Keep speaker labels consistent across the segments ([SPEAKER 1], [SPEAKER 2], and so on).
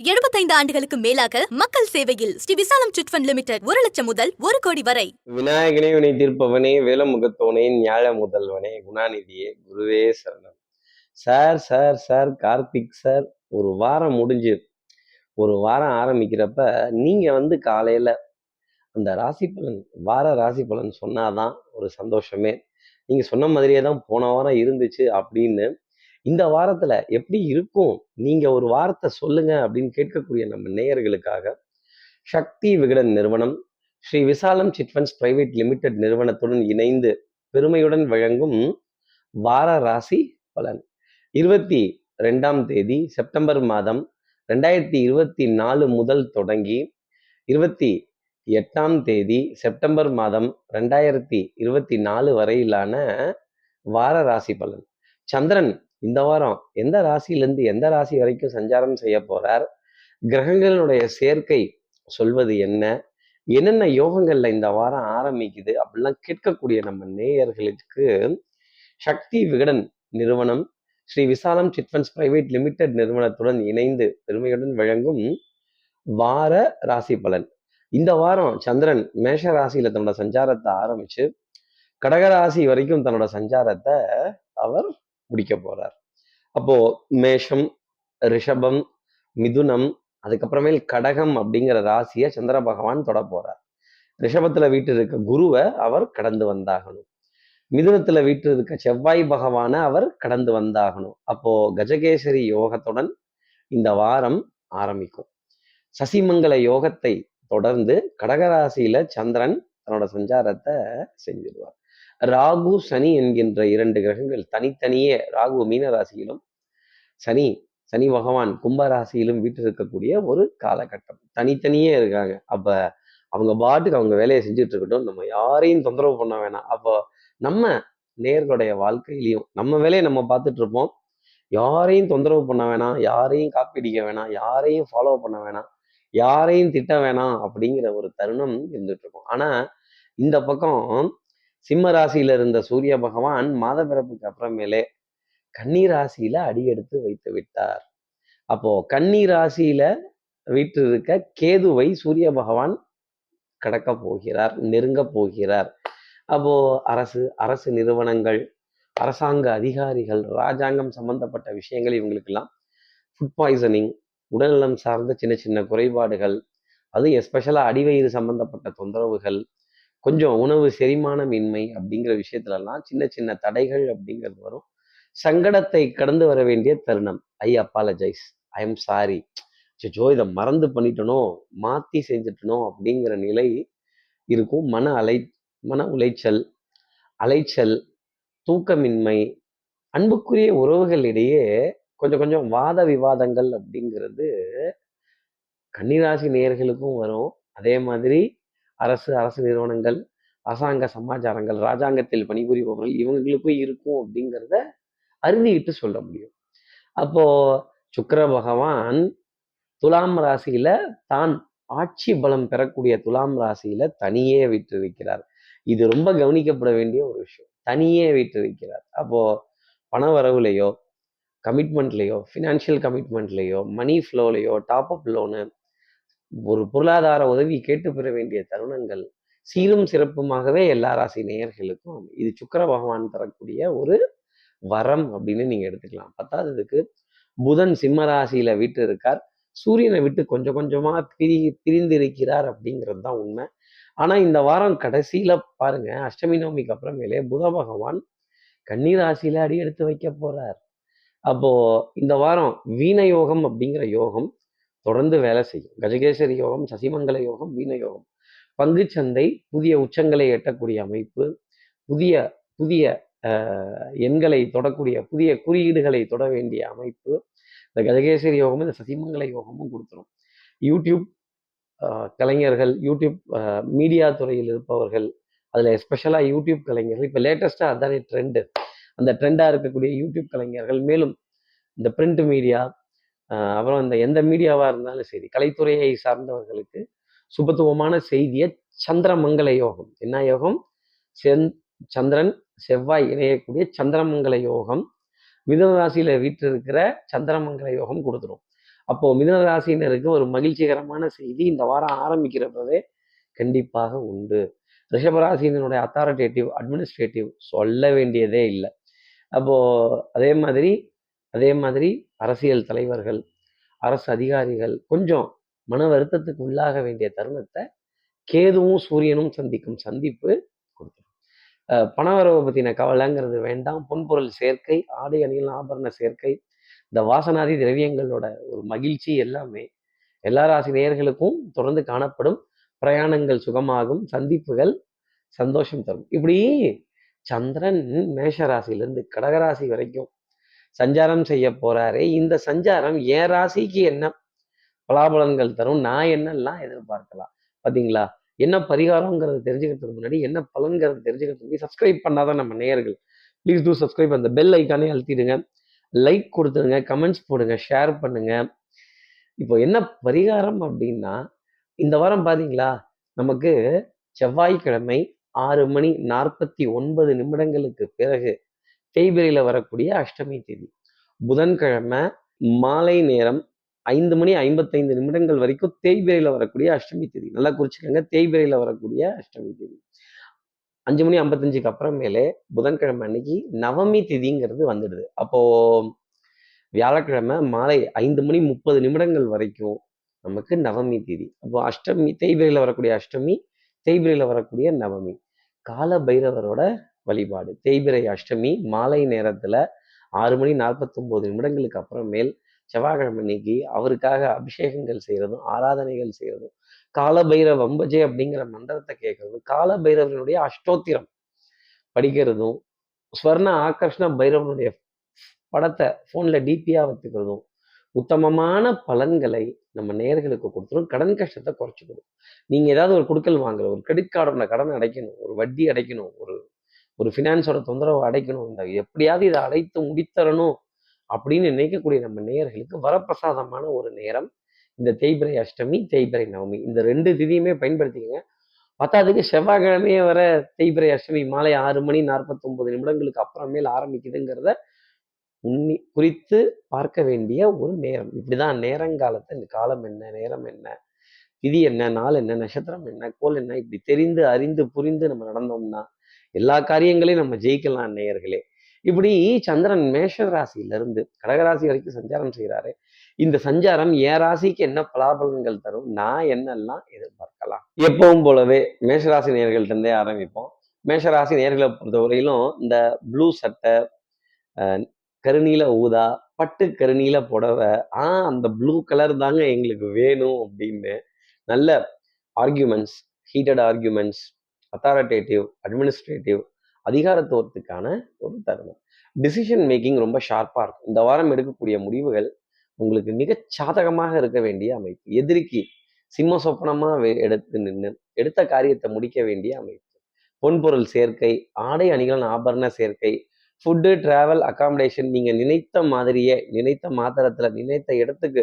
[SPEAKER 1] 75 ஆண்டுகளுக்கு மேலாக மக்கள் சேவையில் ஸ்ரீ விசாலம் சிட்ஃபண்ட் லிமிடெட் ஒரு லட்சம் முதல் ஒரு கோடி வரை.
[SPEAKER 2] விநாயகனே வினை தீர்ப்பவனே வேலமுகத்தோனே ஞாழ முதல்வனே குணாநிதியே குருவே சரணம். Sir sir sir Karthik sir ஒரு வாரம் முடிஞ்சு ஒரு வாரம் ஆரம்பிக்கிறப்ப நீங்க வந்து காலையில அந்த ராசி பலன் வார ராசி பலன் சொன்னாதான் ஒரு சந்தோஷமே. நீங்க சொன்ன மாதிரியே தான் போன வாரம் இருந்துச்சு அப்படின்னு இந்த வாரத்துல எப்படி இருக்கும்? நீங்க ஒரு வாரத்தை சொல்லுங்க அப்படின்னு கேட்கக்கூடிய நம்ம நேயர்களுக்காக சக்தி விகடன் நிறுவனம் ஸ்ரீ விசாலம் சிட்ஃபண்ட்ஸ் பிரைவேட் லிமிடெட் நிறுவனத்துடன் இணைந்து பெருமையுடன் வழங்கும் வார ராசி பலன். இருபத்தி ரெண்டாம் தேதி செப்டம்பர் மாதம் ரெண்டாயிரத்தி இருபத்தி நாலு முதல் தொடங்கி இருபத்தி எட்டாம் தேதி செப்டம்பர் மாதம் ரெண்டாயிரத்தி இருபத்தி நாலு வரையிலான வார ராசி பலன். சந்திரன் இந்த வாரம் எந்த ராசியிலிருந்து எந்த ராசி வரைக்கும் சஞ்சாரம் செய்ய போறார்? கிரகங்களுடைய சேர்க்கை சொல்வது என்ன? என்னென்ன யோகங்கள்ல இந்த வாரம் ஆரம்பிக்குது? அப்படிலாம் கேட்கக்கூடிய நம்ம நேயர்களுக்கு சக்தி விகடன் நிறுவனம் ஸ்ரீ விசாலம் சிட்ஃபண்ட்ஸ் பிரைவேட் லிமிடெட் நிறுவனத்துடன் இணைந்து பெருமையுடன் வழங்கும் வார ராசி பலன். இந்த வாரம் சந்திரன் மேஷ ராசியில தன்னோட சஞ்சாரத்தை ஆரம்பிச்சு கடகராசி வரைக்கும் தன்னோட சஞ்சாரத்தை அவர் முடிக்க போறார். அப்போ மேஷம் ரிஷபம் மிதுனம் அதுக்கப்புறமேல் கடகம் அப்படிங்கிற ராசியை சந்திர பகவான் தொட போறார். ரிஷபத்துல வீட்டு இருக்க குருவை அவர் கடந்து வந்தாகணும். மிதுனத்துல வீட்டு இருக்க செவ்வாய் பகவான அவர் கடந்து வந்தாகணும். அப்போ கஜகேசரி யோகத்துடன் இந்த வாரம் ஆரம்பிக்கும். சசிமங்கல யோகத்தை தொடர்ந்து கடகராசியில சந்திரன் தன்னோட சஞ்சாரத்தை செஞ்சிருவார். ராகு சனி என்கின்ற இரண்டு கிரகங்கள் தனித்தனியே ராகு மீன ராசியிலும் சனி சனி பகவான் கும்ப ராசியிலும் வீட்டிருக்கக்கூடிய ஒரு காலகட்டம். தனித்தனியே இருக்காங்க. அப்ப அவங்க பாட்டுக்கு அவங்க வேலையை செஞ்சுட்டு இருக்கட்டும். நம்ம யாரையும் தொந்தரவு பண்ண வேணாம். அப்போ நம்ம நேர்களுடைய வாழ்க்கையிலையும் நம்ம வேலையை நம்ம பார்த்துட்டு இருப்போம். யாரையும் தொந்தரவு பண்ண வேணாம். யாரையும் காப்பீடிக்க வேணாம். யாரையும் ஃபாலோ பண்ண வேணாம். யாரையும் திட்ட வேணாம் அப்படிங்கிற ஒரு தருணம் இருந்துட்டு இருக்கும். ஆனா இந்த பக்கம் சிம்ம ராசியில இருந்த சூரிய பகவான் மாத பிறப்புக்கு அப்புறமேலே கன்னி ராசியில அடியெடுத்து வைத்து விட்டார். அப்போ கன்னி ராசியில வீட்டு இருக்க கேதுவை சூரிய பகவான் கடக்க போகிறார் நெருங்க போகிறார். அப்போ அரசு அரசு நிறுவனங்கள் அரசாங்க அதிகாரிகள் ராஜாங்கம் சம்பந்தப்பட்ட விஷயங்கள் இவங்களுக்கெல்லாம் ஃபுட் பாய்சனிங் உடல்நலம் சார்ந்த சின்ன சின்ன குறைபாடுகள் அது எஸ்பெஷலாக அடிவயிறு சம்பந்தப்பட்ட தொந்தரவுகள் கொஞ்சம் உணவு செரிமானமின்மை அப்படிங்கிற விஷயத்துலலாம் சின்ன சின்ன தடைகள் அப்படிங்கிறது வரும். சங்கடத்தை கடந்து வர வேண்டிய தருணம். I apologise I am sorry Joe இதை மறந்து பண்ணிட்டனோ மாற்றி செஞ்சுட்டனோ அப்படிங்கிற நிலை இருக்கும். மன அலை மன உளைச்சல் அலைச்சல் தூக்கமின்மை அன்புக்குரிய உறவுகளிடையே கொஞ்சம் கொஞ்சம் வாத விவாதங்கள் அப்படிங்கிறது கன்னிராசி நேயர்களுக்கும் வரும். அதே மாதிரி அரசு அரசு நிறுவனங்கள் அரசாங்க சமாச்சாரங்கள் ராஜாங்கத்தில் பணிபுரிபவர்கள் இவங்களுக்கும் இருக்கும் அப்படிங்கிறத அறுதிட்டு சொல்ல முடியும். அப்போ சுக்கர பகவான் துலாம் ராசியில தான் ஆட்சி பலம் பெறக்கூடிய துலாம் ராசியில தனியே விட்டிருக்கிறார் இது ரொம்ப கவனிக்கப்பட வேண்டிய ஒரு விஷயம். தனியே விட்டிருக்கிறார் அப்போ பண வரவுலையோ கமிட்மெண்ட்லேயோ ஃபினான்ஷியல் கமிட்மெண்ட்லேயோ மணி ஃப்ளோலையோ டாப் அப் லோனு ஒரு பொருளாதார உதவி கேட்டு பெற வேண்டிய தருணங்கள் சீரும் சிறப்புமாகவே எல்லா ராசி நேயர்களுக்கும் இது சுக்கர பகவான் தரக்கூடிய ஒரு வரம் அப்படின்னு நீங்க எடுத்துக்கலாம். பத்தாததுக்கு புதன் சிம்ம ராசியில விட்டு இருக்கார். சூரியனை விட்டு கொஞ்சம் கொஞ்சமா பிரி பிரிந்திருக்கிறார் அப்படிங்கிறது தான் உண்மை. ஆனா இந்த வாரம் கடைசியில பாருங்க அஷ்டமி நவமிக்கு அப்புறமேலே புத பகவான் கன்னி ராசியில அடி எடுத்து வைக்க போறார். அப்போ இந்த வாரம் வீண யோகம் அப்படிங்கிற யோகம் தொடர்ந்து வேலை செய்யும். கஜகேசரி யோகம் சசிமங்கல யோகம் வீண யோகம். பங்குச்சந்தை புதிய உச்சங்களை எட்டக்கூடிய அமைப்பு புதிய புதிய எண்களை தொடக்கூடிய புதிய குறியீடுகளை தொட வேண்டிய அமைப்பு இந்த கஜகேசரி யோகமும் இந்த சசிமங்கல யோகமும் கொடுத்துரும். யூடியூப் கலைஞர்கள் யூடியூப் மீடியா துறையில் இருப்பவர்கள் அதில் எஸ்பெஷலாக யூடியூப் கலைஞர்கள் இப்போ லேட்டஸ்ட்டாக அதுதானே ட்ரெண்டு அந்த ட்ரெண்டாக இருக்கக்கூடிய யூடியூப் கலைஞர்கள் மேலும் இந்த பிரிண்ட் மீடியா அப்புறம் இந்த எந்த மீடியாவாக இருந்தாலும் சரி கலைத்துறையை சார்ந்தவர்களுக்கு சுபத்துவமான செய்தியை சந்திரமங்கல யோகம். என்ன யோகம்? செந் சந்திரன் செவ்வாய் இணையக்கூடிய சந்திரமங்கல யோகம். மிதன ராசியில் வீட்டு இருக்கிற சந்திரமங்கல யோகம் கொடுத்துரும். அப்போ மிதனராசியினருக்கு ஒரு மகிழ்ச்சிகரமான செய்தி இந்த வாரம் ஆரம்பிக்கிறப்பவே கண்டிப்பாக உண்டு. ரிஷபராசியினுடைய அத்தாரிட்டேட்டிவ் அட்மினிஸ்ட்ரேட்டிவ் சொல்ல வேண்டியதே இல்லை. அப்போ அதே மாதிரி அதே மாதிரி அரசியல் தலைவர்கள் அரசு அதிகாரிகள் கொஞ்சம் மன வருத்தத்துக்கு உள்ளாக வேண்டிய தருணத்தை கேதுவும் சூரியனும் சந்திக்கும் சந்திப்பு கொடுத்துரும். பணவரவை பற்றின கவலைங்கிறது வேண்டாம். பொன்பொருள் சேர்க்கை ஆடை அணியில் ஆபரண சேர்க்கை இந்த வாசனாதி திரவியங்களோட ஒரு மகிழ்ச்சி எல்லாமே எல்லா ராசி நேயர்களுக்கும் தொடர்ந்து காணப்படும். பிரயாணங்கள் சுகமாகும் சந்திப்புகள் சந்தோஷம் தரும். இப்படி சந்திரன் மேஷ ராசியிலிருந்து கடகராசி வரைக்கும் சஞ்சாரம் செய்ய போறாரு. இந்த சஞ்சாரம் என் ராசிக்கு என்ன பலாபலன்கள் தரும்? நான் என்னெல்லாம் எதிர்பார்க்கலாம்? பாத்தீங்களா? என்ன பரிகாரங்கிறது தெரிஞ்சுக்கிறதுக்கு முன்னாடி என்ன பலன்கிறது தெரிஞ்சுக்கிறதுக்கு முன்னாடி சப்ஸ்கிரைப் பண்ணாதான் நம்ம நேயர்கள். ப்ளீஸ் டூ சப்ஸ்கிரைப் அந்த பெல் ஐக்கானே அழுத்திடுங்க. லைக் கொடுத்துருங்க கமெண்ட்ஸ் போடுங்க ஷேர் பண்ணுங்க. இப்போ என்ன பரிகாரம் அப்படின்னா இந்த வாரம் பாத்தீங்களா? நமக்கு செவ்வாய்க்கிழமை ஆறு மணி நாற்பத்தி ஒன்பது நிமிடங்களுக்கு பிறகு தேய்பிரையில் வரக்கூடிய அஷ்டமி தேதி. புதன்கிழமை மாலை நேரம் ஐந்து மணி ஐம்பத்தைந்து நிமிடங்கள் வரைக்கும் தேய்பிரையில வரக்கூடிய அஷ்டமி தேதி. நல்லா குறிச்சுக்கோங்க. தேய்பிரையில வரக்கூடிய அஷ்டமி தேதி. அஞ்சு மணி ஐம்பத்தஞ்சுக்கு அப்புறமேலே புதன்கிழமை அன்னைக்கு நவமி திதிங்கிறது வந்துடுது. அப்போ வியாழக்கிழமை மாலை ஐந்து மணி முப்பது நிமிடங்கள் வரைக்கும் நமக்கு நவமி திதி. அப்போ அஷ்டமி தேய்பிரையில வரக்கூடிய அஷ்டமி தேய்பிரையில வரக்கூடிய நவமி. கால பைரவரோட வழிபாடு. தேய்பிரை அஷ்டமி மாலை நேரத்துல ஆறு மணி நாற்பத்தொம்போது நிமிடங்களுக்கு அப்புறமேல் செவ்வாய்க்கிழமை அன்னைக்கு அவருக்காக அபிஷேகங்கள் செய்யறதும் ஆராதனைகள் செய்யறதும் கால பைரவ வம்பஜே அப்படிங்கிற மந்திரத்தை கேட்கறதும் காலபைரவனுடைய அஷ்டோத்திரம் படிக்கிறதும் ஸ்வர்ண ஆகர்ஷ்ண பைரவனுடைய படத்தை ஃபோனில் டிபியாக வச்சுக்கிறதும் உத்தமமான பலன்களை நம்ம நேர்களுக்கு கொடுத்துரும் கடன் கஷ்டத்தை குறைச்சிக்கணும் நீங்கள் ஏதாவது ஒரு கொடுக்கல் வாங்கல ஒரு கிரெடிட் கார்டோட கடன் அடைக்கணும் ஒரு வட்டி அடைக்கணும் ஒரு ஒரு ஃபினான்ஸோட தொந்தரவு அடைக்கணும். இந்த எப்படியாவது இதை அடைத்து முடித்தரணும் அப்படின்னு நினைக்கக்கூடிய நம்ம நேயர்களுக்கு வரப்பிரசாதமான ஒரு நேரம். இந்த தேய்பிரை அஷ்டமி தேய்பிரை நவமி. இந்த ரெண்டு திதியுமே பயன்படுத்திக்கங்க. பத்தாவதுக்கு செவ்வாய்க்கிழமையே வர தேய்பிரை அஷ்டமி மாலை ஆறு மணி நாற்பத்தொன்பது நிமிடங்களுக்கு அப்புறமேல் ஆரம்பிக்குதுங்கிறத உன்னி குறித்து பார்க்க வேண்டிய ஒரு நேரம். இப்படிதான் நேரங்காலத்தை இந்த காலம் என்ன நேரம் என்ன திதி என்ன நாள் என்ன நட்சத்திரம் என்ன கோல் என்ன இப்படி தெரிந்து அறிந்து புரிந்து நம்ம நடந்தோம்னா எல்லா காரியங்களையும் நம்ம ஜெயிக்கலாம் நேயர்களே. இப்படி சந்திரன் மேஷ ராசியிலிருந்து கடகராசி வரைக்கும் சஞ்சாரம் செய்கிறாரு. இந்த சஞ்சாரம் என் ராசிக்கு என்ன பலாபலன்கள் தரும் நான் என்னெல்லாம் எதிர்பார்க்கலாம்? எப்பவும் போலவே மேஷராசி நேர்கள்ட்டே இருந்தே ஆரம்பிப்போம். மேஷராசி நேர்களை பொறுத்தவரையிலும் இந்த ப்ளூ சட்டை கருநீல ஊதா பட்டு கருநீல புடவை ஆ அந்த ப்ளூ கலர் தாங்க எங்களுக்கு வேணும் அப்படின்னு நல்ல arguments heated arguments authoritative administrative அதிகாரத்துவத்துக்கான ஒரு தருணம். டிசிஷன் மேக்கிங் ரொம்ப ஷார்ப்பாக இருக்கும். இந்த வாரம் எடுக்கக்கூடிய முடிவுகள் உங்களுக்கு மிக சாதகமாக இருக்க வேண்டிய அமைப்பு. எதிரிக்கு சிம்ம சொப்பனமாக எடுத்து நின்று எடுத்த காரியத்தை முடிக்க வேண்டிய அமைப்பு. பொன்பொருள் சேர்க்கை ஆடை அணிகளின் ஆபரண சேர்க்கை ஃபுட்டு டிராவல் அகாமடேஷன் நீங்கள் நினைத்த மாதிரியே நினைத்த மாத்திரத்தில் நினைத்த இடத்துக்கு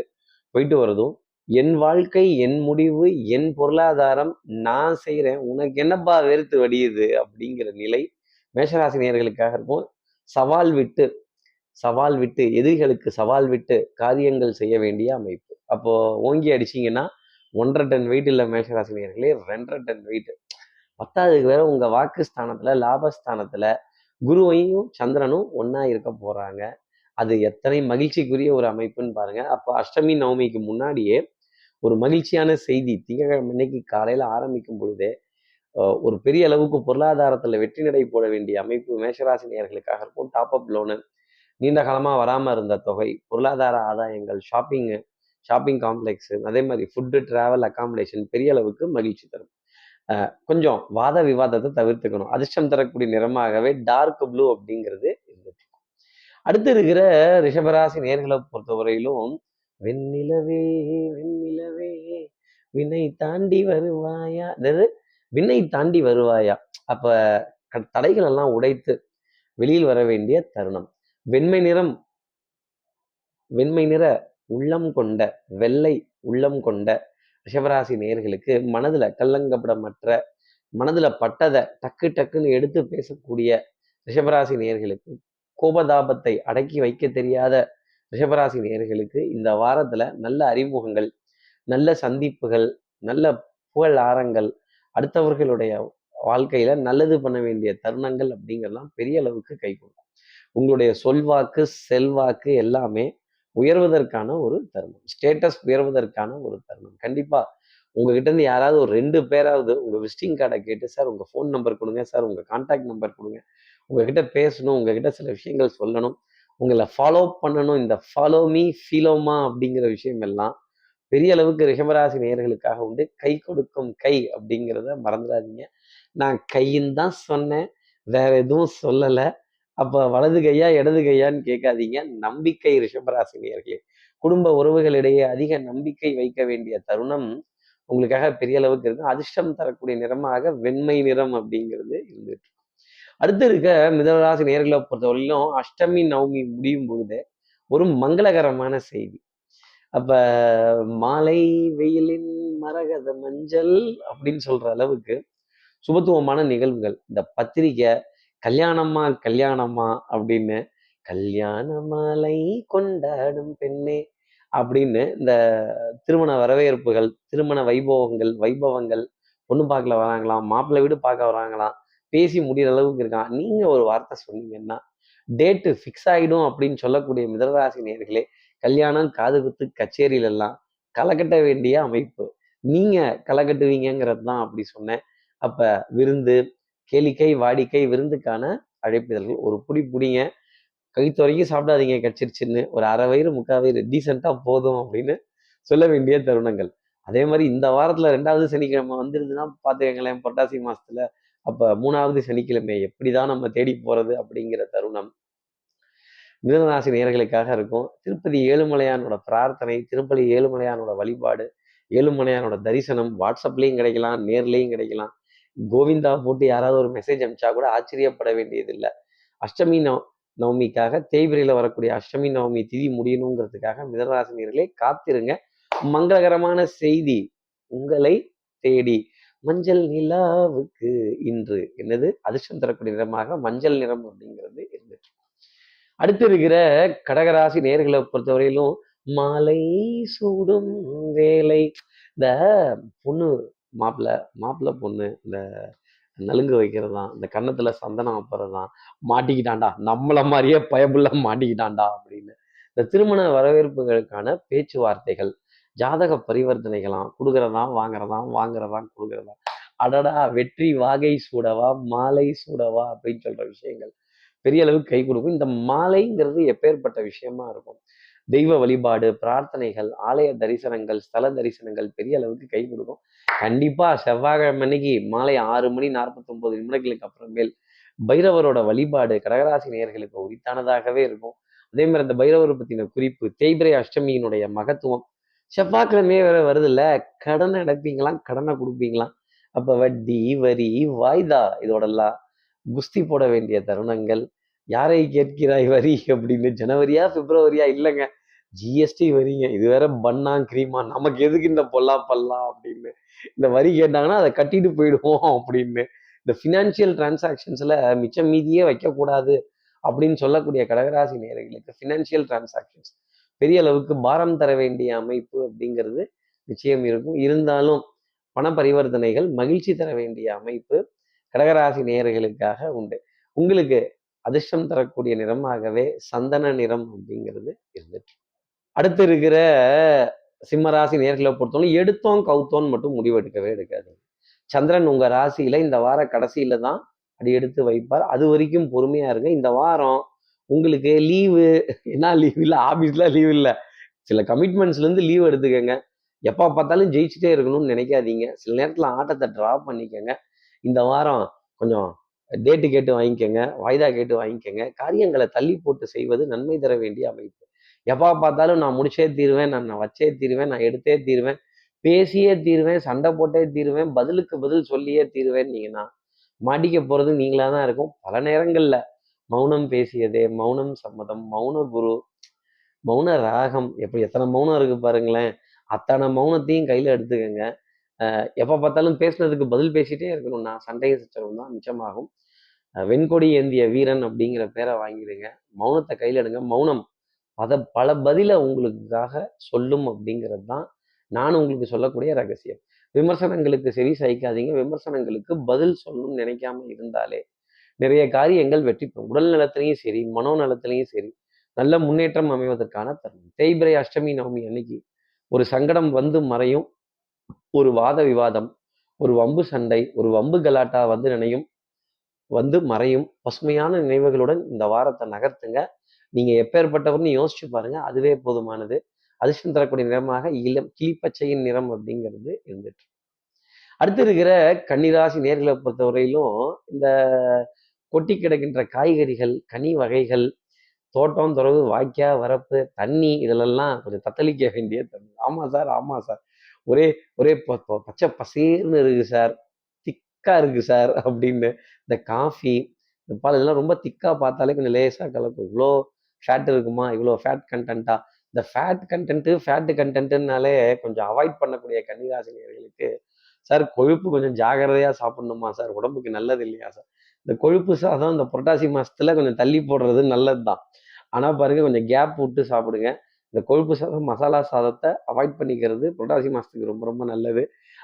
[SPEAKER 2] போயிட்டு வரதும் என் வாழ்க்கை என் முடிவு என் பொருளாதாரம் நான் செய்கிறேன் உனக்கு என்னப்பா வெறுத்து வடியுது அப்படிங்கிற நிலை மேஷராசினியர்களுக்காக இருக்கும். சவால் விட்டு சவால் விட்டு எதிரிகளுக்கு சவால் விட்டு காரியங்கள் செய்ய வேண்டிய அமைப்பு. அப்போ ஓங்கி அடிச்சிங்கன்னா ஒன்றரை டன் வெயிட் இல்லை மேஷராசினியர்களே ரெண்டரை டன் வெயிட் பத்தாவதுக்கு வேற உங்க வாக்கு ஸ்தானத்துல லாபஸ்தானத்துல குருவையும் சந்திரனும் ஒன்றா இருக்க போறாங்க. அது எத்தனை மகிழ்ச்சிக்குரிய ஒரு அமைப்புன்னு பாருங்க. அப்போ அஷ்டமி நவமிக்கு முன்னாடியே ஒரு மகிழ்ச்சியான செய்தி. திங்கக்கிழமை அன்னைக்கு காலையில ஆரம்பிக்கும் பொழுதே ஒரு பெரிய அளவுக்கு பொருளாதாரத்துல வெற்றி நடை போட வேண்டிய அமைப்பு மேஷராசி நேயர்களுக்காக இருக்கும் டாப் அப் லோனு நீண்ட காலமா வராம இருந்த தொகை பொருளாதார ஆதாயங்கள் ஷாப்பிங்கு ஷாப்பிங் காம்ப்ளெக்ஸ் அதே மாதிரி ஃபுட்டு டிராவல் அகாமடேஷன் பெரிய அளவுக்கு மகிழ்ச்சி தரும். கொஞ்சம் வாத விவாதத்தை தவிர்த்துக்கணும். அதிர்ஷ்டம் தரக்கூடிய நிறமாகவே டார்க் ப்ளூ அப்படிங்கிறது இருந்துட்டு இருக்கும். அடுத்து இருக்கிற ரிஷபராசி நேர்களை பொறுத்தவரையிலும் வெண்ணிலவே வெண்ணிலவே வினை தாண்டி வருவாயா? அதாவது வினை தாண்டி வருவாயா? அப்ப க- தடைகள் எல்லாம் உடைத்து வெளியில் வர வேண்டிய தருணம். வெண்மை நிறம் வெண்மை நிற உள்ளம் கொண்ட வெள்ளை உள்ளம் கொண்ட ரிஷபராசி நேயர்களுக்கு மனதுல கள்ளங்கப்படமற்ற மனதுல பட்டதை டக்கு டக்குன்னு எடுத்து பேசக்கூடிய ரிஷபராசி நேயர்களுக்கு கோபதாபத்தை அடக்கி வைக்க தெரியாத ரிஷபராசி நேயர்களுக்கு இந்த வாரத்துல நல்ல அறிமுகங்கள் நல்ல சந்திப்புகள் நல்ல புகழ் ஆரங்கள் அடுத்தவர்களுடைய வாழ்க்கையில நல்லது பண்ண வேண்டிய தருணங்கள் அப்படிங்கிறதெல்லாம் பெரிய அளவுக்கு கை கொடுக்கும். உங்களுடைய சொல்வாக்கு செல்வாக்கு எல்லாமே உயர்வதற்கான ஒரு தருணம். ஸ்டேட்டஸ் உயர்வதற்கான ஒரு தருணம். கண்டிப்பா உங்ககிட்ட இருந்து யாராவது ஒரு ரெண்டு பேராவது உங்க விசிட்டிங் கார்டை கேட்டு சார் உங்க ஃபோன் நம்பர் கொடுங்க சார் உங்க கான்டாக்ட் நம்பர் கொடுங்க. உங்ககிட்ட பேசணும் உங்ககிட்ட சில விஷயங்கள் சொல்லணும். உங்களை ஃபாலோ பண்ணணும் இந்த ஃபாலோ மீ ஃபீலோமா அப்படிங்கிற விஷயம் எல்லாம் பெரிய அளவுக்கு ரிஷபராசி நேர்களுக்காக உண்டு. கை கொடுக்கும் கை அப்படிங்கிறத மறந்துடாதீங்க. நான் கையின் தான் சொன்னேன் வேற எதுவும் சொல்லலை. அப்போ வலது கையா இடது கையான்னு கேட்காதீங்க. நம்பிக்கை ரிஷபராசி நேர்களே குடும்ப உறவுகளிடையே அதிக நம்பிக்கை வைக்க வேண்டிய தருணம் உங்களுக்காக பெரிய அளவுக்கு இருக்கும். அதிர்ஷ்டம் தரக்கூடிய நிறமாக வெண்மை நிறம் அப்படிங்கிறது இருந்துட்டு அடுத்து இருக்க மிதனராசி நேர்களை பொறுத்தவரையிலும் அஷ்டமி நவமி முடியும் பொழுது ஒரு மங்களகரமான செய்தி. அப்ப மாலை வெயிலின் மரகத மஞ்சள் அப்படின்னு சொல்ற அளவுக்கு சுபத்துவமான நிகழ்வுகள். இந்த பத்திரிக்கை கல்யாணமா கல்யாணமா அப்படின்னு கல்யாண மாலை கொண்டாடும் பெண்ணே அப்படின்னு இந்த திருமண வரவேற்புகள் திருமண வைபவங்கள் வைபவங்கள் பொண்ணு பார்க்கல வராங்களாம் மாப்பிள்ளை வீடு பார்க்க வராங்களாம் பேசி முடிகிற அளவுக்கு இருக்கான். நீங்க ஒரு வார்த்தை சொன்னீங்கன்னா டேட்டு ஃபிக்ஸ் ஆகிடும் அப்படின்னு சொல்லக்கூடிய மிதனராசி நேர்களே கல்யாணம் காது குத்து கச்சேரியிலெல்லாம் களைக்கட்ட வேண்டிய அமைப்பு. நீங்க களைக்கட்டுவீங்கிறது தான் அப்படி சொன்னேன். அப்ப விருந்து கேளிக்கை வாடிக்கை விருந்துக்கான அழைப்பிதழ்கள் ஒரு புடி புடிங்க. கழுத்து வரைக்கும் சாப்பிடாதீங்க கச்சிருச்சுன்னு ஒரு அரை வயிறு முக்கால் வயிறு டீசெண்டாக போதும் அப்படின்னு சொல்ல வேண்டிய தருணங்கள். அதே மாதிரி இந்த வாரத்துல ரெண்டாவது சனிக்கிழமை வந்துருதுன்னா பார்த்துக்கங்களேன் புரட்டாசி மாசத்துல அப்போ மூணாவது சனிக்கிழமை எப்படி தான் நம்ம தேடி போகிறது அப்படிங்கிற தருணம் மிதனராசி நேர்களுக்காக இருக்கும். திருப்பதி ஏழுமலையானோட பிரார்த்தனை திருப்பதி ஏழுமலையானோட வழிபாடு ஏழுமலையானோட தரிசனம் வாட்ஸ்அப்லேயும் கிடைக்கலாம் நேர்லேயும் கிடைக்கலாம். கோவிந்தா போட்டு யாராவது ஒரு மெசேஜ் அனுப்பிச்சா கூட ஆச்சரியப்பட வேண்டியதில்லை. அஷ்டமி நவ நவமிக்காக தேய்பிரையில் வரக்கூடிய அஷ்டமி நவமி திதி முடியணுங்கிறதுக்காக மிதனராசினியர்களே காத்திருங்க. மங்களகரமான செய்தி உங்களை தேடி மஞ்சள் நிலாவுக்கு இன்று என்னது? அதிர்ஷ்டம் தரக்கூடிய நிறமாக மஞ்சள் நிறம் அப்படிங்கிறது இருந்துச்சு அடுத்து இருக்கிற கடகராசி நேர்களை பொறுத்தவரையிலும் மாலை சூடும் வேலை இந்த பொண்ணு மாப்பிள்ளை மாப்பிள்ளை பொண்ணு இந்த நலுங்கு வைக்கிறதாம் இந்த கன்னத்துல சந்தனம் வைப்பறதாம் மாட்டிக்கிட்டான்டா நம்மள மாதிரியே பயமுள்ள மாட்டிக்கிட்டான்டா அப்படின்னு. இந்த திருமண வரவேற்புகளுக்கான பேச்சுவார்த்தைகள் ஜாதக பரிவர்த்தனைகளாம் கொடுக்குறதாம் வாங்குறதாம் வாங்குறதாம் கொடுக்குறதாம். அடடா வெற்றி வாகை சூடவா மாலை சூடவா அப்படின்னு சொல்ற விஷயங்கள். பெரிய அளவுக்கு கை கொடுக்கும். இந்த மாலைங்கிறது எப்பேற்பட்ட விஷயமா இருக்கும்? தெய்வ வழிபாடு பிரார்த்தனைகள் ஆலய தரிசனங்கள் ஸ்தல தரிசனங்கள் பெரிய அளவுக்கு கை கொடுக்கும். கண்டிப்பா செவ்வாய்க்கிழமை அன்னைக்கு மாலை ஆறு மணி நாற்பத்தொன்பது நிமிடங்களுக்கு அப்புறமேல் பைரவரோட வழிபாடு கடகராசி நேர்களுக்கு உரித்தானதாகவே இருக்கும். அதே மாதிரி அந்த பைரவர் பத்தின குறிப்பு தேய்பிரை அஷ்டமியினுடைய மகத்துவம் செவ்வாய்க்கிழமையே வேற வருதுல்ல. கடனை அடைப்பீங்களாம் கடனை கொடுப்பீங்களாம். அப்ப வட்டி வரி வாய்தா இதோடெல்லாம் குஸ்தி போட வேண்டிய தருணங்கள். யாரை கேட்கிறாய் வரி அப்படின்னு ஜனவரியா பிப்ரவரியா? இல்லைங்க. ஜிஎஸ்டி வரிங்க. இது வேற பண்ணா கிரீமா நமக்கு எதுக்கு இந்த பொல்லா பல்லா அப்படின்னு. இந்த வரி கேட்டாங்கன்னா அதை கட்டிட்டு போயிடுவோம் அப்படின்னு. இந்த ஃபினான்ஷியல் டிரான்சாக்ஷன்ஸில் மிச்சம் மீதியே வைக்கக்கூடாது அப்படின்னு சொல்லக்கூடிய கடகராசி நேரங்களுக்கு ஃபினான்ஷியல் டிரான்சாக்ஷன்ஸ் பெரிய அளவுக்கு பாரம் தர வேண்டிய அமைப்பு அப்படிங்கிறது நிச்சயம் இருக்கும். இருந்தாலும் பண பரிவர்த்தனைகள் மகிழ்ச்சி தர வேண்டிய அமைப்பு கடகராசி நேயர்களுக்காக உண்டு. உங்களுக்கு அதிர்ஷ்டம் தரக்கூடிய நிறமாகவே சந்தன நிறம் அப்படிங்கிறது இருந்துட்டு. அடுத்து இருக்கிற சிம்மராசி நேர்களை பொறுத்தவரை எடுத்தோம் கவுத்தோன்னு மட்டும் முடிவெடுக்கவே எடுக்காது சந்திரன் உங்க ராசியில இந்த வார கடைசியில தான் அடி எடுத்து வைப்பார். அது வரைக்கும் பொறுமையா இருங்க. இந்த வாரம் உங்களுக்கு லீவு என்ன லீவ் இல்லை ஆஃபீஸ்லாம் லீவ் இல்லை. சில கமிட்மெண்ட்ஸ்லேருந்து லீவ் எடுத்துக்கங்க. எப்போ பார்த்தாலும் ஜெயிச்சுட்டே இருக்கணும்னு நினைக்காதீங்க. சில நேரத்தில் ஆட்டத்தை ட்ரா பண்ணிக்கோங்க. இந்த வாரம் கொஞ்சம் டேட்டு கேட்டு வாங்கிக்கோங்க வாய்தா கேட்டு வாங்கிக்கோங்க. காரியங்களை தள்ளி போட்டு செய்வது நன்மை தர வேண்டிய அமைப்பு. எப்போ பார்த்தாலும் நான் முடிச்சே தீருவேன் நான் நான் வச்சே தீருவேன் நான் எடுத்தே தீருவேன். பேசியே தீருவேன் சண்டை போட்டே தீருவேன் பதிலுக்கு பதில் சொல்லியே தீருவேன் நீங்கன்னா மாட்டிக்க போகிறது நீங்களாக தான் இருக்கும். பல நேரங்களில் மௌனம் பேசியதே மௌனம் சம்மதம் மௌன குரு மௌன ராகம் எப்படி எத்தனை மௌனம் இருக்கு பாருங்களேன். அத்தனை மௌனத்தையும் கையில எடுத்துக்கங்க. எப்போ பார்த்தாலும் பேசுனதுக்கு பதில் பேசிட்டே இருக்கணும்னா சண்டை சச்சரவு தான் மிச்சமாகும். வெண்கொடி ஏந்திய வீரன் அப்படிங்கிற பேரை வாங்கிடுங்க. மௌனத்தை கையில் எடுங்க. மௌனம் அதை பல பதிலை உங்களுக்காக சொல்லும் அப்படிங்கிறது தான் நான் உங்களுக்கு சொல்லக்கூடிய ரகசியம். விமர்சனங்களுக்கு செவி சாய்க்காதீங்க விமர்சனங்களுக்கு பதில் சொல்லணும்னு நினைக்காம இருந்தாலே நிறைய காரியங்கள் வெற்றி பெறும். உடல் நலத்திலையும் சரி மனோ நலத்திலையும் சரி நல்ல முன்னேற்றம் அமைவதற்கான தருணம். தேய்பிரை அஷ்டமி நவமி அன்னைக்கு ஒரு சங்கடம் வந்து மறையும். ஒரு வாத விவாதம் ஒரு வம்பு சண்டை ஒரு வம்பு கலாட்டா வந்து நினையும் வந்து மறையும். பசுமையான நினைவுகளுடன் இந்த வாரத்தை நகர்த்துங்க. நீங்க எப்பேற்பட்டவர்னு யோசிச்சு பாருங்க. அதுவே போதுமானது. அதிர்ஷ்டம் தரக்கூடிய நிறமாக இளம் கிளிப்பச்சையின் நிறம் அப்படிங்கிறது இருந்துட்டு அடுத்து இருக்கிற கன்னிராசி நேர்களை பொறுத்தவரையிலும் இந்த கொட்டி கிடக்கின்ற காய்கறிகள் கனி வகைகள் தோட்டம் துறவு வாய்க்கா வரப்பு தண்ணி இதிலெல்லாம் கொஞ்சம் தத்தளிக்க வேண்டிய தண்ணி. ஆமாம் சார் ஆமாம் சார். ஒரே ஒரே ப- ப- பச்சை பசேர்னு இருக்குது சார். திக்காக இருக்குது சார் அப்படின்னு. இந்த காஃபி இந்த பால் இதெல்லாம் ரொம்ப திக்காக பார்த்தாலே கொஞ்சம் லேசாக கலக்கும். இவ்வளோ ஃபேட் இருக்குமா? இவ்வளோ ஃபேட் கண்டென்ட்டா இந்த ஃபேட் கண்டென்ட்டு ஃபேட்டு கண்டென்ட்டுனாலே கொஞ்சம் அவாய்ட் பண்ணக்கூடிய கன்னிராசினியர்களுக்கு சார் கொழுப்பு கொஞ்சம் ஜாகிரதையாக சாப்பிடணுமா சார்? உடம்புக்கு நல்லது இல்லையா சார்? இந்த கொழுப்பு சாதம் இந்த புரட்டாசி மாசத்துல கொஞ்சம் தள்ளி போடுறது நல்லது தான் ஆனா பாருங்க கொஞ்சம் கேப் விட்டு சாப்பிடுங்க. இந்த கொழுப்பு சாதம் மசாலா சாதத்தை அவாய்ட் பண்ணிக்கிறது புரட்டாசி மாசத்துக்கு ரொம்ப ரொம்ப நல்லது.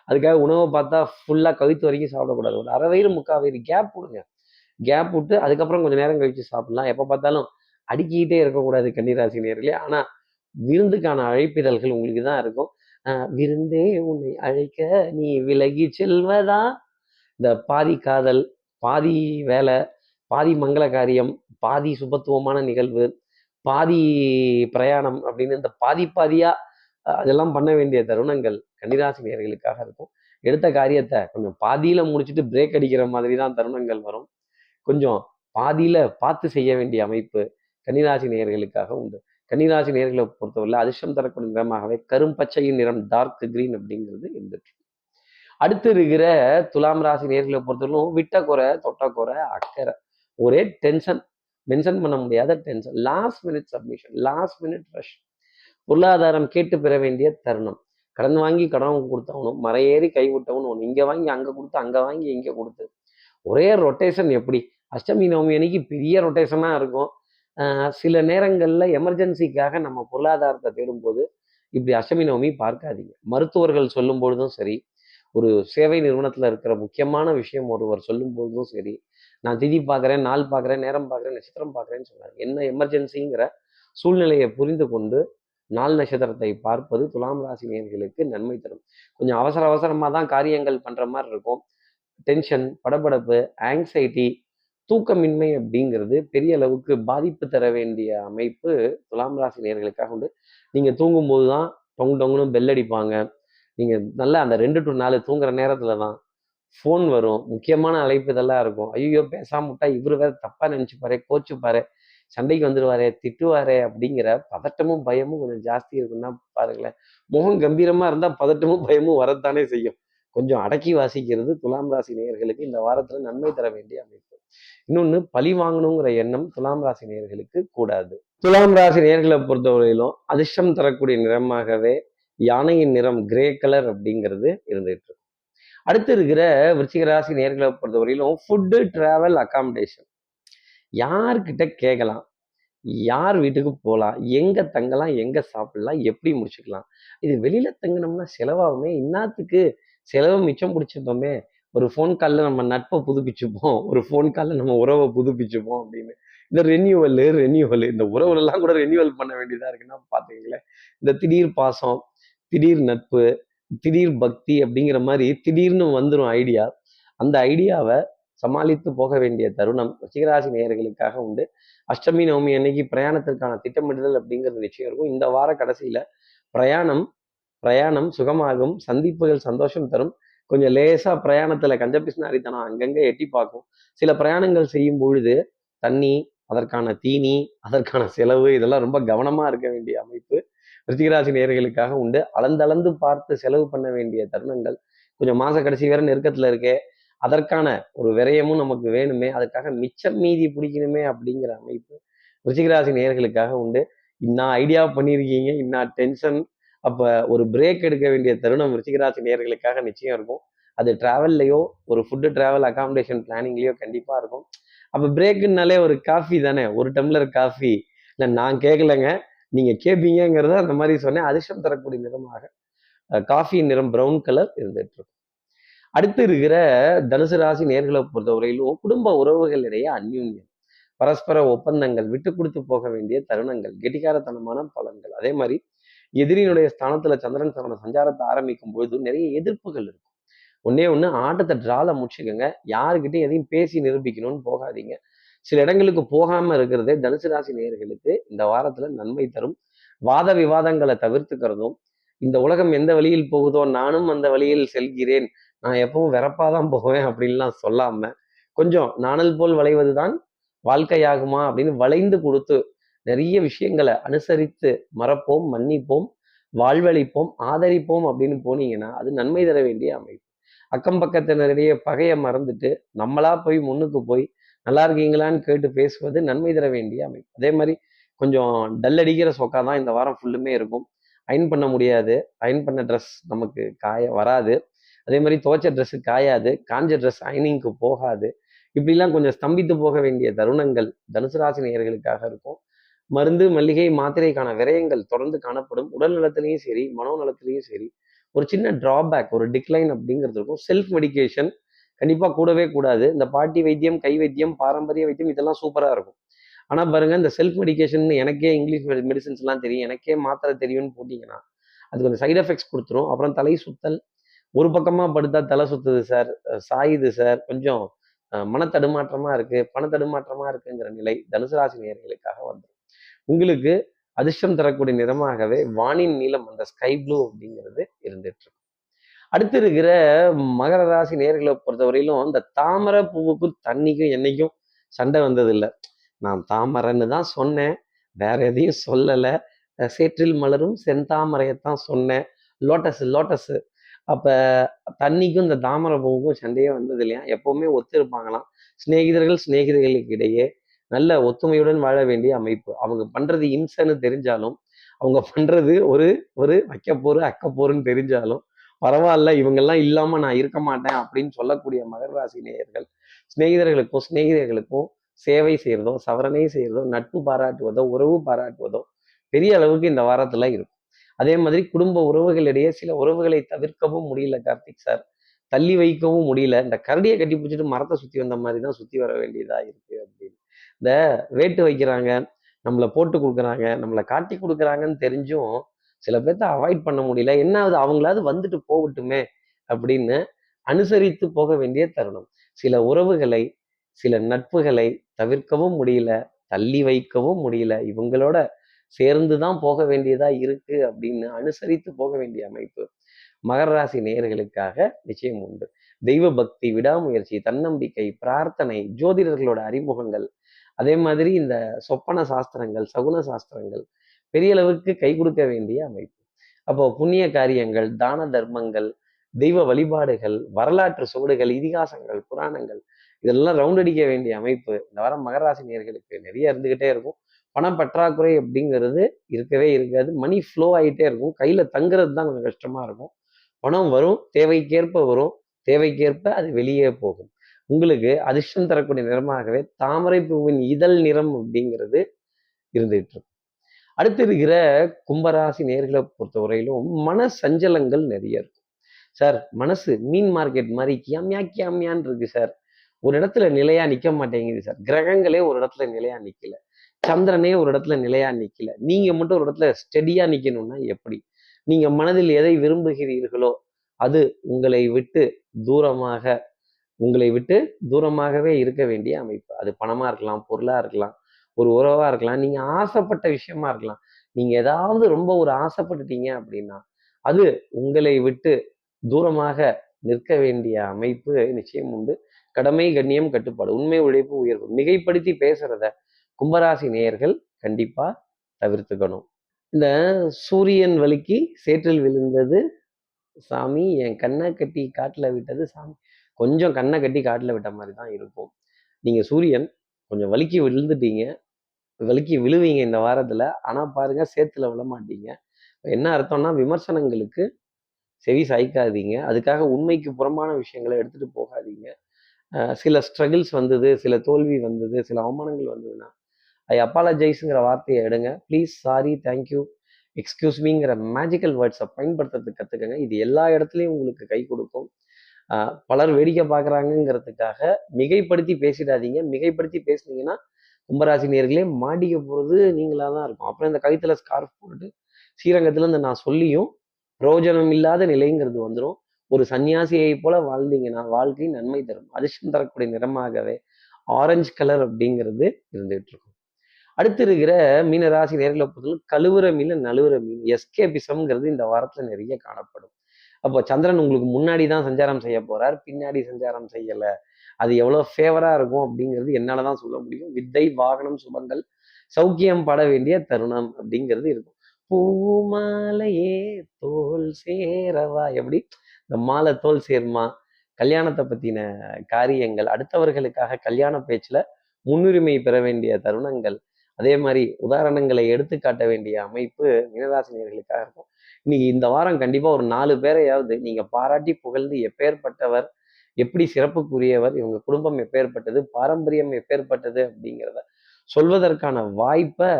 [SPEAKER 2] அதுக்காக உணவை பார்த்தா ஃபுல்லா கவித்து வரைக்கும் சாப்பிடக்கூடாது. ஒரு அரை வயிறு முக்கால் வயிறு கேப் விடுங்க. கேப் விட்டு அதுக்கப்புறம் கொஞ்சம் நேரம் கழிச்சு சாப்பிடலாம். எப்போ பார்த்தாலும் அடுக்கிக்கிட்டே இருக்கக்கூடாது கன்னிராசி நேர்களே. ஆனா விருந்துக்கான அழைப்பிதழ்கள் உங்களுக்கு தான் இருக்கும். விருந்தே உன்னை அழைக்க நீ விலகி செல்வதா? இந்த பாதி காதல் பாதி வேலை பாதி மங்கள காரியம் பாதி சுபத்துவமான நிகழ்வு பாதி பிரயாணம் அப்படின்னு இந்த பாதி பாதியா அதெல்லாம் பண்ண வேண்டிய தருணங்கள் கன்னிராசி நேர்களுக்காக இருக்கும். எடுத்த காரியத்தை கொஞ்சம் பாதியில முடிச்சுட்டு பிரேக் அடிக்கிற மாதிரி தான் தருணங்கள் வரும். கொஞ்சம் பாதியில பார்த்து செய்ய வேண்டிய அமைப்பு கன்னிராசி நேயர்களுக்காக உண்டு. கன்னிராசி நேர்களை பொறுத்தவரை அதிர்ஷ்டம் தரக்கூடிய நிறமாகவே கரும்பச்சையின் நிறம் டார்க் கிரீன் அப்படிங்கிறது இருந்துட்டு அடுத்து இருக்கிற துலாம் ராசி நேர்களை பொறுத்தவரைக்கும் விட்ட குறை தொட்ட குறை அக்கறை. ஒரே டென்ஷன் மென்ஷன் பண்ண முடியாத tension last minute submission last minute rush பொருளாதாரம் கேட்டு பெற வேண்டிய தருணம். கடன் வாங்கி கடன் கொடுத்தவனும் மறையேறி கைவிட்டவனும் ஒன்று இங்கே வாங்கி அங்கே கொடுத்து அங்கே வாங்கி இங்கே கொடுத்து. ஒரே ரொட்டேஷன் எப்படி? அஷ்டமி நவமி அன்னைக்கு பெரிய ரொட்டேஷனாக இருக்கும். சில நேரங்களில் எமர்ஜென்சிக்காக நம்ம பொருளாதாரத்தை தேடும்போது இப்படி அஷ்டமி நவமி பார்க்காதீங்க. மருத்துவர்கள் சொல்லும் பொழுதும் சரி ஒரு சேவை நிறுவனத்தில் இருக்கிற முக்கியமான விஷயம் ஒருவர் சொல்லும் போதும் சரி நான் திதி பார்க்குறேன் நாள் பார்க்குறேன் நேரம் பார்க்குறேன் நட்சத்திரம் பார்க்குறேன்னு சொன்னார் என்ன எமர்ஜென்சிங்கிற சூழ்நிலையை புரிந்து கொண்டு நாள் நட்சத்திரத்தை பார்ப்பது துலாம் ராசி நேர்களுக்கு நன்மை தரும். கொஞ்சம் அவசர அவசரமாக தான் காரியங்கள் பண்ணுற மாதிரி இருக்கும். டென்ஷன் படபடப்பு ஆங்ஸைட்டி தூக்கமின்மை அப்படிங்கிறது பெரிய அளவுக்கு பாதிப்பு தர வேண்டிய அமைப்பு துலாம் ராசி நேர்களுக்காக உண்டு. நீங்கள் தூங்கும்போது தான் டொங்கு டொங்குன்னு பெல் அடிப்பாங்க. நீங்கள் நல்லா அந்த ரெண்டு டு நாலு தூங்குற நேரத்தில் தான் ஃபோன் வரும். முக்கியமான அழைப்பு இதெல்லாம் இருக்கும். ஐயோ பேசாம விட்டா இவரு வேற தப்பாக நினச்சிப்பாரு கோச்சுப்பாரு சண்டைக்கு வந்துடுவாரே திட்டுவாரே அப்படிங்கிற பதட்டமும் பயமும் கொஞ்சம் ஜாஸ்தி இருக்குன்னா பாருங்களேன். முகம் கம்பீரமாக இருந்தால் பதட்டமும் பயமும் வரத்தானே செய்யும். கொஞ்சம் அடக்கி வாசிக்கிறது துலாம் ராசி நேயர்களுக்கு இந்த வாரத்தில் நன்மை தர வேண்டிய அமைப்பு. இன்னொன்று பழி வாங்கணுங்கிற எண்ணம் துலாம் ராசி நேயர்களுக்கு கூடாது. துலாம் ராசி நேர்களை பொறுத்தவரையிலும் அதிர்ஷ்டம் தரக்கூடிய நிறமாகவே யானையின் நிறம் கிரே கலர் அப்படிங்கிறது இருந்துகிட்டு இருக்கும். அடுத்து இருக்கிற விருச்சிகராசி நேர்களை பொறுத்தவரையிலும் ஃபுட்டு டிராவல் அகாமடேஷன் யார்கிட்ட கேட்கலாம்? யார் வீட்டுக்கு போகலாம்? எங்கே தங்கலாம்? எங்கே சாப்பிடலாம்? எப்படி முடிச்சுக்கலாம்? இது வெளியில் தங்கினோம்னா செலவாகுமே. இன்னாத்துக்கு செலவு மிச்சம் பிடிச்சிருந்தோமே. ஒரு ஃபோன் காலில் நம்ம நட்பை புதுப்பிச்சுப்போம். ஒரு ஃபோன் காலில் நம்ம உறவை புதுப்பிச்சுப்போம் அப்படின்னு. இந்த ரெனியூவல் ரெனியூவல் இந்த உறவுலெல்லாம் கூட ரெனியூவல் பண்ண வேண்டியதாக இருக்குன்னா பார்த்துக்கங்களேன் இந்த திடீர் பாசம் திடீர் நட்பு திடீர் பக்தி அப்படிங்கிற மாதிரி திடீர்னு வந்துடும் ஐடியா அந்த ஐடியாவை சமாளித்து போக வேண்டிய தருணம் சிகராசி நேயர்களுக்காக உண்டு. அஷ்டமி நவமி அன்னைக்கு பிரயாணத்திற்கான திட்டமிடுதல் அப்படிங்கிறது நிச்சயம் இருக்கும். இந்த வார கடைசியில பிரயாணம் பிரயாணம் சுகமாகும். சந்திப்புகள் சந்தோஷம் தரும். கொஞ்சம் லேசா பிரயாணத்துல கஞ்ச அங்கங்கே எட்டி பார்க்கும். சில பிரயாணங்கள் செய்யும் பொழுது தண்ணி அதற்கான தீனி அதற்கான செலவு இதெல்லாம் ரொம்ப கவனமா இருக்க வேண்டிய அமைப்பு. ரிஷிகராசி நேயர்களுக்காக உண்டு. அளந்தளந்து பார்த்து செலவு பண்ண வேண்டிய தருணங்கள். கொஞ்சம் மாச கடைசி வேற நெருக்கத்துல இருக்கே. அதற்கான ஒரு விரயமும் நமக்கு வேணுமே. அதுக்காக மிச்சம் மீதி பிடிக்கணுமே அப்படிங்கிற அமைப்பு ரிஷிகராசி நேயர்களுக்காக உண்டு. இன்னா ஐடியா பண்ணியிருக்கீங்க. இன்னா டென்ஷன் அப்ப ஒரு பிரேக் எடுக்க வேண்டிய தருணம் ரிஷிகராசி நேயர்களுக்காக நிச்சயம் இருக்கும். அது டிராவல்லையோ ஒரு ஃபுட்டு டிராவல் அகாமடேஷன் பிளானிங்லேயோ கண்டிப்பாக இருக்கும். அப்போ பிரேக்குனாலே ஒரு காஃபி தானே? ஒரு டம்ளர் காஃபி இல்லை நான் கேட்கலங்க நீங்க கேட்பீங்கங்கிறத அந்த மாதிரி சொன்னேன். அதிர்ஷ்டம் தரக்கூடிய நிறமாக காஃபி நிறம் பிரவுன் கலர் இருந்துட்டு இருக்கும். அடுத்து இருக்கிற தனுசு ராசி நேர்களை பொறுத்தவரையிலும் குடும்ப உறவுகளிடையே அந்யூன்யம் பரஸ்பர ஒப்பந்தங்கள் விட்டு கொடுத்து போக வேண்டிய தருணங்கள் கெட்டிகாரத்தனமான பலன்கள். அதே மாதிரி எதிரியினுடைய ஸ்தானத்துல சந்திரன் சரண சஞ்சாரத்தை ஆரம்பிக்கும் பொழுது நிறைய எதிர்ப்புகள் இருக்கும். ஒன்னே ஒண்ணு ஆட்டத்தை டிரால முடிச்சுக்கோங்க. யாருக்கிட்டையும் எதையும் பேசி நிரூபிக்கணும்னு போகாதீங்க. சில இடங்களுக்கு போகாம இருக்கிறதே தனுசு ராசி நேயர்களுக்கு இந்த வாரத்துல நன்மை தரும். வாத விவாதங்களை தவிர்த்துக்கிறதும் இந்த உலகம் எந்த வழியில் போகுதோ நானும் அந்த வழியில் செல்கிறேன் நான் எப்பவும் விறப்பாதான் போவேன் அப்படின்லாம் சொல்லாம கொஞ்சம் நாணல் போல் வளைவதுதான் வாழ்க்கையாகுமா அப்படின்னு வளைந்து கொடுத்து நிறைய விஷயங்களை அனுசரித்து மறப்போம் மன்னிப்போம் வாழ்வழிப்போம் ஆதரிப்போம் அப்படின்னு போனீங்கன்னா அது நன்மை தர வேண்டிய அமைப்பு. அக்கம் பக்கத்தினரிடையே பகையை மறந்துட்டு நம்மளா போய் முன்னுக்கு போய் நல்லா இருக்கீங்களான்னு கேட்டு பேசுவது நன்மை தர வேண்டிய அமைப்பு. அதே மாதிரி கொஞ்சம் டல் அடிக்கிற சொக்கா தான் இந்த வாரம் ஃபுல்லுமே இருக்கும். அயன் பண்ண முடியாது. அயன் பண்ண ட்ரெஸ் நமக்கு காய வராது. அதே மாதிரி துவைச்ச ட்ரெஸ்ஸு காயாது. காஞ்ச ட்ரெஸ் அயனிங்க்கு போகாது. இப்படிலாம் கொஞ்சம் ஸ்தம்பித்து போக வேண்டிய தருணங்கள் தனுசு ராசி நேயர்களுக்காக இருக்கும். மருந்து மல்லிகை மாத்திரைக்கான விரயங்கள் தொடர்ந்து காணப்படும். உடல் நலத்திலையும் சரி மனோநலத்திலையும் சரி ஒரு சின்ன டிராபேக் ஒரு டிக்ளைன் அப்படிங்கிறது இருக்கும். செல்ஃப் மெடிகேஷன் கண்டிப்பாக கூடவே கூடாது. இந்த பாட்டி வைத்தியம் கை வைத்தியம் பாரம்பரிய வைத்தியம் இதெல்லாம் சூப்பராக இருக்கும். ஆனால் பாருங்க இந்த செல்ஃப் மெடிக்கேஷன் எனக்கே இங்கிலீஷ் மெடிசன்ஸ்லாம் தெரியும். எனக்கே மாத்திரை தெரியும்னு போட்டிங்கன்னா அது கொஞ்சம் சைட் எஃபெக்ட்ஸ் கொடுத்துரும். அப்புறம் தலை சுத்தல் ஒரு பக்கமாக படுத்தா தலை சுத்துது சார் சாயுது சார் கொஞ்சம் மனத்தடுமாற்றமாக இருக்குது பணத்தடுமாற்றமாக இருக்குங்கிற நிலை தனுசு ராசி நேர்களுக்காக வந்துடும் உங்களுக்கு அதிர்ஷ்டம் தரக்கூடிய நிறமாகவே வானின் நீளம் அந்த ஸ்கை ப்ளூ அப்படிங்கிறது இருந்துட்டு இருக்கும் அடுத்து இருக்கிற மகர ராசி நேர்களை பொறுத்தவரையிலும் இந்த தாமரை பூவுக்கும் தண்ணிக்கும் என்னைக்கும் சண்டை வந்ததில்லை. நான் தாமரைன்னு தான் சொன்னேன். வேற எதையும் சொல்லலை. சேற்றில் மலரும் செந்தாமரையைத்தான் சொன்னேன். Lotus lotus. அப்போ தண்ணிக்கும் இந்த தாமரை பூவுக்கும் சண்டையே வந்தது இல்லையா எப்பவுமே ஒத்துருப்பாங்களாம். சிநேகிதர்கள் சிநேகிதர்களுக்கு இடையே நல்ல ஒத்துமையுடன் வாழ வேண்டிய அமைப்பு. அவங்க பண்ணுறது இம்சன்னு தெரிஞ்சாலும் அவங்க பண்ணுறது ஒரு ஒரு வைக்கப்போரு அக்கப்போருன்னு தெரிஞ்சாலும் பரவாயில்ல இவங்கெல்லாம் இல்லாம நான் இருக்க மாட்டேன் அப்படின்னு சொல்லக்கூடிய மகர ராசி நேயர்கள் சிநேகிதர்களுக்கும் சிநேகிதர்களுக்கும் சேவை செய்யறதோ சவரணை செய்யறதோ நட்பு பாராட்டுவதோ உறவு பாராட்டுவதோ பெரிய அளவுக்கு இந்த வாரத்துல இருக்கும். அதே மாதிரி குடும்ப உறவுகளிடையே சில உறவுகளை தவிர்க்கவும் முடியல கார்த்திக் சார். தள்ளி வைக்கவும் முடியல. இந்த கரடியை கட்டி பிடிச்சிட்டு மரத்தை சுத்தி வந்த மாதிரி தான் சுத்தி வர வேண்டியதா இருக்கு அப்படின்னு. இந்த வேட்டு வைக்கிறாங்க நம்மளை போட்டு கொடுக்குறாங்க நம்மளை காட்டி கொடுக்குறாங்கன்னு தெரிஞ்சும் சில பேர்த்த அவாய்ட் பண்ண முடியல. என்ன ஆகுது அவங்களாவது வந்துட்டு போகட்டுமே அப்படின்னு அனுசரித்து போக வேண்டிய தருணம். சில உறவுகளை சில நட்புகளை தவிர்க்கவும் முடியல தள்ளி வைக்கவும் முடியல. இவங்களோட சேர்ந்து தான் போக வேண்டியதா இருக்கு அப்படின்னு அனுசரித்து போக வேண்டிய அமைப்பு மகர ராசி நேயர்களுக்காக நிச்சயம் உண்டு. தெய்வ பக்தி விடாமுயற்சி தன்னம்பிக்கை பிரார்த்தனை ஜோதிடர்களோட அறிமுகங்கள். அதே மாதிரி இந்த சொப்பன சாஸ்திரங்கள் சகுன சாஸ்திரங்கள் பெரிய அளவுக்கு கை கொடுக்க வேண்டிய அமைப்பு. அப்போ புண்ணிய காரியங்கள் தான தர்மங்கள் தெய்வ வழிபாடுகள் வரலாற்று சுவடுகள் இதிகாசங்கள் புராணங்கள் இதெல்லாம் ரவுண்ட் அடிக்க வேண்டிய அமைப்பு. இந்த வாரம் மகராசி நேர்களுக்கு நிறைய இருந்துகிட்டே இருக்கும். பணம் பற்றாக்குறை அப்படிங்கிறது இருக்கவே இருக்காது. மணி ஃப்ளோ ஆகிட்டே இருக்கும். கையில் தங்குறது தான் கொஞ்சம் கஷ்டமாக இருக்கும். பணம் வரும் தேவைக்கேற்ப வரும். தேவைக்கேற்ப அது வெளியே போகும். உங்களுக்கு அதிர்ஷ்டம் தரக்கூடிய நிறமாகவே தாமரை பூவின் இதழ் நிறம் அப்படிங்கிறது இருந்துகிட்டு இருக்கும் அடுத்து இருக்கிற கும்பராசி நேர்களை பொறுத்தவரையிலும் மன சஞ்சலங்கள் நிறைய இருக்கும். சார் மனசு மீன் மார்க்கெட் மாதிரி கியாமியா கியாமியான் இருக்கு சார். ஒரு இடத்துல நிலையா நிக்க மாட்டேங்குது சார். கிரகங்களே ஒரு இடத்துல நிலையா நிக்கல. சந்திரனே ஒரு இடத்துல நிலையா நிக்கல. நீங்க மட்டும் ஒரு இடத்துல ஸ்டெடியா நிக்கணும்னா எப்படி? நீங்க மனதில் எதை விரும்புகிறீர்களோ அது உங்களை விட்டு தூரமாக உங்களை விட்டு தூரமாகவே இருக்க வேண்டிய அமைப்பு. அது பணமா இருக்கலாம் பொருளா இருக்கலாம் ஒரு உறவா இருக்கலாம். நீங்க ஆசைப்பட்ட விஷயமா இருக்கலாம். நீங்க ஏதாவது ரொம்ப ஒரு ஆசைப்பட்டுட்டீங்க அப்படின்னா அது உங்களை விட்டு தூரமாக நிற்க வேண்டிய அமைப்பு நிச்சயம் உண்டு. கடமை கண்ணியம் கட்டுப்பாடு உண்மை உழைப்பு உயர்வு மிகைப்படுத்தி பேசுறத கும்பராசி நேயர்கள் கண்டிப்பா தவிர்த்துக்கணும். இந்த சூரியன் வலிக்கு சேற்றில் விழுந்தது சாமி என் கண்ணை கட்டி காட்டில் விட்டது சாமி. கொஞ்சம் கண்ணை கட்டி காட்டில் விட்ட மாதிரி தான் இருக்கும். நீங்கள் சூரியன் கொஞ்சம் வலிக்கி விழுந்துட்டீங்க. விலக்கி விழுவீங்க இந்த வாரத்தில். ஆனால் பாருங்கள் சேத்துல விழ மாட்டீங்க. என்ன அர்த்தம்னா விமர்சனங்களுக்கு செவி சாய்க்காதீங்க. அதுக்காக உண்மைக்கு புறம்பான விஷயங்களை எடுத்துகிட்டு போகாதீங்க. சில ஸ்ட்ரகிள்ஸ் வந்தது சில தோல்வி வந்தது சில அவமானங்கள் வந்ததுன்னா ஐ அப்பாலஜைஸுங்கிற வார்த்தையை எடுங்க. Please sorry thank you excuse மீங்கிற magical வேர்ட்ஸை பயன்படுத்துறதுக்கு கற்றுக்கங்க இது எல்லா இடத்துலையும் உங்களுக்கு கை கொடுக்கும். பலர் வேடிக்கை பார்க்குறாங்கங்கிறதுக்காக மிகைப்படுத்தி பேசிடாதீங்க. மிகைப்படுத்தி பேசுனீங்கன்னா கும்பராசி நேர்களே மாட்டிக்க போகிறது நீங்களாக தான் இருக்கும். அப்புறம் இந்த கழுத்தில் ஸ்கார்ஃப் போட்டுட்டு இந்த நான் சொல்லியும் பிரயோஜனம் இல்லாத நிலைங்கிறது வந்துடும் ஒரு சன்னியாசியை போல வாழ்ந்தீங்கன்னா வாழ்க்கை நன்மை தரும். அதிர்ஷ்டம் தரக்கூடிய நிறமாகவே ஆரஞ்சு கலர் அப்படிங்கிறது இருந்துகிட்டு இருக்கும் அடுத்து இருக்கிற மீனராசி நேர்களை பொறுத்தவரை கழுவுற மீன் நழுவுற மீன் எஸ்கேபிசம்ங்கிறது இந்த வாரத்தில் நிறைய காணப்படும். அப்போ சந்திரன் உங்களுக்கு முன்னாடி தான் சஞ்சாரம் செய்ய போறார் பின்னாடி சஞ்சாரம் செய்யல. அது எவ்வளோ ஃபேவரா இருக்கும் அப்படிங்கிறது என்னால தான் சொல்ல முடியும். வித்தை வாகனம் சுபங்கள் சௌக்கியம் பட வேண்டிய தருணம் அப்படிங்கிறது இருக்கும். பூமாலையே தோல் சேரவா? எப்படி? இந்த மாலை தோல் சேர்மா? கல்யாணத்தை பற்றின காரியங்கள் அடுத்தவர்களுக்காக கல்யாண பேச்சில் முன்னுரிமை பெற வேண்டிய தருணங்கள் அதே மாதிரி உதாரணங்களை எடுத்து காட்ட வேண்டிய அமைப்பு மீனராசினியர்களுக்காக இருக்கும். இன்னைக்கு இந்த வாரம் கண்டிப்பாக ஒரு நாலு பேரையாவது நீங்கள் பாராட்டி புகழ்ந்து எப்பேற்பட்டவர் எப்படி சிறப்புக்குரியவர் இவங்க குடும்பம் எப்பேற்பட்டது பாரம்பரியம் எப்பேற்பட்டது அப்படிங்கிறத சொல்வதற்கான வாய்ப்பை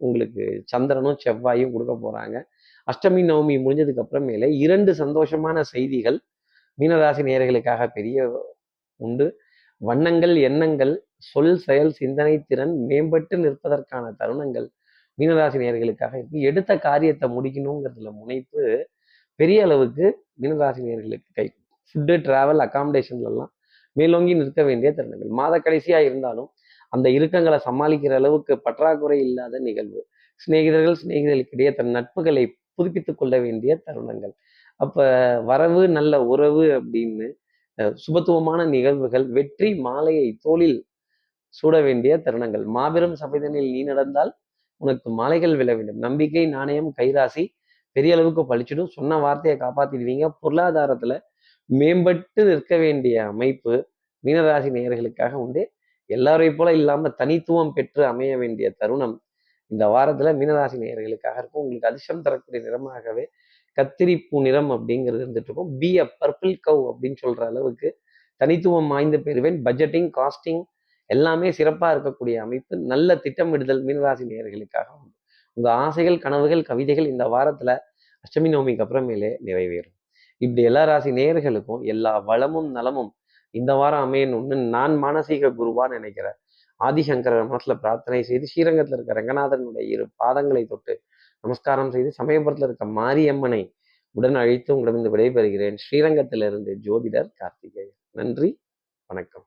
[SPEAKER 2] உங்களுக்கு சந்திரனும் செவ்வாயும் கொடுக்க போகிறாங்க அஷ்டமி நவமி முடிஞ்சதுக்கு அப்புறமேலே இரண்டு சந்தோஷமான செய்திகள் மீனராசி நேயர்களுக்காக பெரிய உண்டு. வண்ணங்கள் எண்ணங்கள் சொல் செயல் சிந்தனை திறன் மேம்பட்டு நிற்பதற்கான தருணங்கள் மீனராசி நேர்களுக்காக இருக்கு. எடுத்த காரியத்தை முடிக்கணுங்கிறதுல முனைப்பு பெரிய அளவுக்கு மீனராசி நேர்களுக்கு கை ஃபுட்டு டிராவல் அகாமடேஷன்லாம் மேலோங்கி நிற்க வேண்டிய தருணங்கள். மாத கடைசியாக இருந்தாலும் அந்த இறுக்கங்களை சமாளிக்கிற அளவுக்கு பற்றாக்குறை இல்லாத நிகழ்வு சிநேகிதர்கள் சிநேகிதர்களுக்கிடையே தன் நட்புகளை புதுப்பித்துக் கொள்ள வேண்டிய தருணங்கள். அப்போ வரவு நல்ல உறவு அப்படின்னு சுபத்துவமான நிகழ்வுகள் வெற்றி மாலையை தோளில் சூட வேண்டிய தருணங்கள். மாபெரும் சபைதனில் நீ நடந்தால் உனக்கு மாலைகள் விழ வேண்டும். நம்பிக்கை நாணயம் கைராசி பெரிய அளவுக்கு பழிச்சிடும். சொன்ன வார்த்தையை காப்பாத்திடுவீங்க. பொருளாதாரத்துல மேம்பட்டு நிற்க வேண்டிய அமைப்பு மீனராசி நேயர்களுக்காக உண்டு. எல்லாரையும் போல இல்லாம தனித்துவம் பெற்று அமைய வேண்டிய தருணம் இந்த வாரத்துல மீனராசி நேயர்களுக்காக இருக்கும். உங்களுக்கு அதிர்ஷ்டம் தரக்கூடிய நிறமாகவே கத்திரிப்பூ நிறம் அப்படிங்கிறது இருந்துட்டு இருக்கும். பி அ பர்பிள் கவ் அப்படின்னு சொல்ற அளவுக்கு தனித்துவம் வாய்ந்த பெறுவேன் பட்ஜெட்டிங் காஸ்டிங் எல்லாமே சிறப்பாக இருக்கக்கூடிய அமைப்பு நல்ல திட்டமிடுதல் மீனராசி நேர்களுக்காக உண்டு. உங்கள் ஆசைகள் கனவுகள் கவிதைகள் இந்த வாரத்தில் அஷ்டமி நவமிக்கு அப்புறமேலே நிறைவேறும். இப்படி எல்லா ராசி நேயர்களுக்கும் எல்லா வளமும் நலமும் இந்த வாரம் அமையணும்னு நான் மானசீக குருவா நினைக்கிறேன். ஆதிசங்கர மனசுல பிரார்த்தனை செய்து ஸ்ரீரங்கத்தில் இருக்க ரங்கநாதனுடைய இரு பாதங்களை தொட்டு நமஸ்காரம் செய்து சமயபுரத்தில் இருக்க மாரியம்மனை உடன் அழைத்து உங்களிடம் விடைபெறுகிறேன். ஸ்ரீரங்கத்திலிருந்து ஜோதிடர் கார்த்திகேயன். நன்றி வணக்கம்.